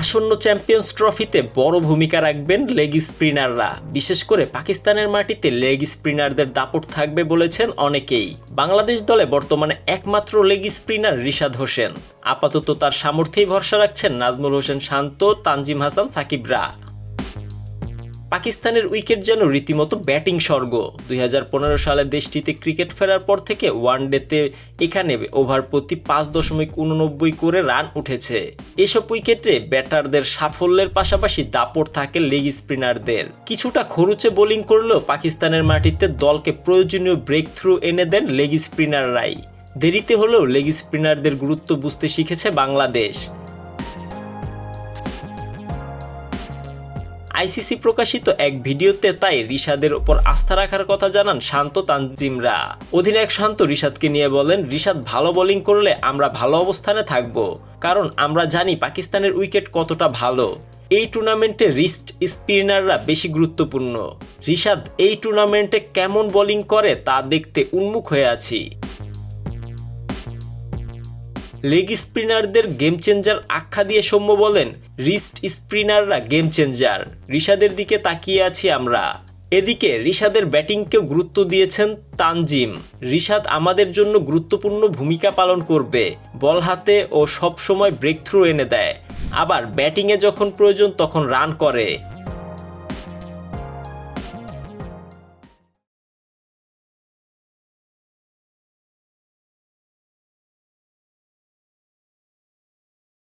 আসন্ন চ্যাম্পিয়ন্স ট্রফিতে বড় ভূমিকা রাখবেন লেগ স্পিনাররা। বিশেষ করে পাকিস্তানের মাটিতে লেগ স্পিনারদের দাপট থাকবে বলেছেন অনেকেই। বাংলাদেশ দলে বর্তমানে একমাত্র লেগ স্পিনার রিশাদ হোসেন। আপাতত তার সামর্থ্যেই ভরসা রাখছেন নাজমুল হোসেন শান্ত, তানজিম হাসান, সাকিবরা। পাকিস্তানের উইকেট যেন রীতিমতো ব্যাটিং স্বর্গ। দুই হাজার পনেরো সালে দেশটিতে ক্রিকেট ফেরার পর থেকে ওয়ানডেতে এখানে ওভার প্রতি পাঁচ দশমিক উননব্বই করে রান উঠেছে। এসব উইকেটে ব্যাটারদের সাফল্যের পাশাপাশি দাপট থাকে লেগ স্পিনারদের। কিছুটা খরুচে বোলিং করলেও পাকিস্তানের মাটিতে দলকে প্রয়োজনীয় ব্রেক থ্রু এনে দেন লেগ স্পিনাররাই। দেরিতে হলেও লেগ স্পিনারদের গুরুত্ব বুঝতে শিখেছে বাংলাদেশ। আইসিসি প্রকাশিত এক ভিডিওতে তাই রিশাদের ওপর আস্থা রাখার কথা জানান শান্ত তানজিমরা। অধিনায়ক শান্ত রিশাদকে নিয়ে বলেন, রিশাদ ভালো বোলিং করলে আমরা ভালো অবস্থানে থাকব। কারণ আমরা জানি পাকিস্তানের উইকেট কতটা ভালো। এই টুর্নামেন্টে রিস্ট স্পিনাররা বেশি গুরুত্বপূর্ণ। রিশাদ, এই টুর্নামেন্টে কেমন বোলিং করে তা দেখতে উন্মুখ হয়ে আছি। লেগ স্পিনারদের গেম চেঞ্জার আখ্যা দিয়ে সৌম্য বলেন রিস্ট স্পিনাররা গেম চেঞ্জার ঋষাদের দিকে তাকিয়ে আছি আমরা। এদিকে ঋষাদের ব্যাটিংকেও গুরুত্ব দিয়েছেন তানজিম। ঋষাদ আমাদের জন্য গুরুত্বপূর্ণ ভূমিকা পালন করবে, বল হাতে ও সব সময় ব্রেক থ্রু এনে দেয়। আবার ব্যাটিংয়ে যখন প্রয়োজন তখন রান করে।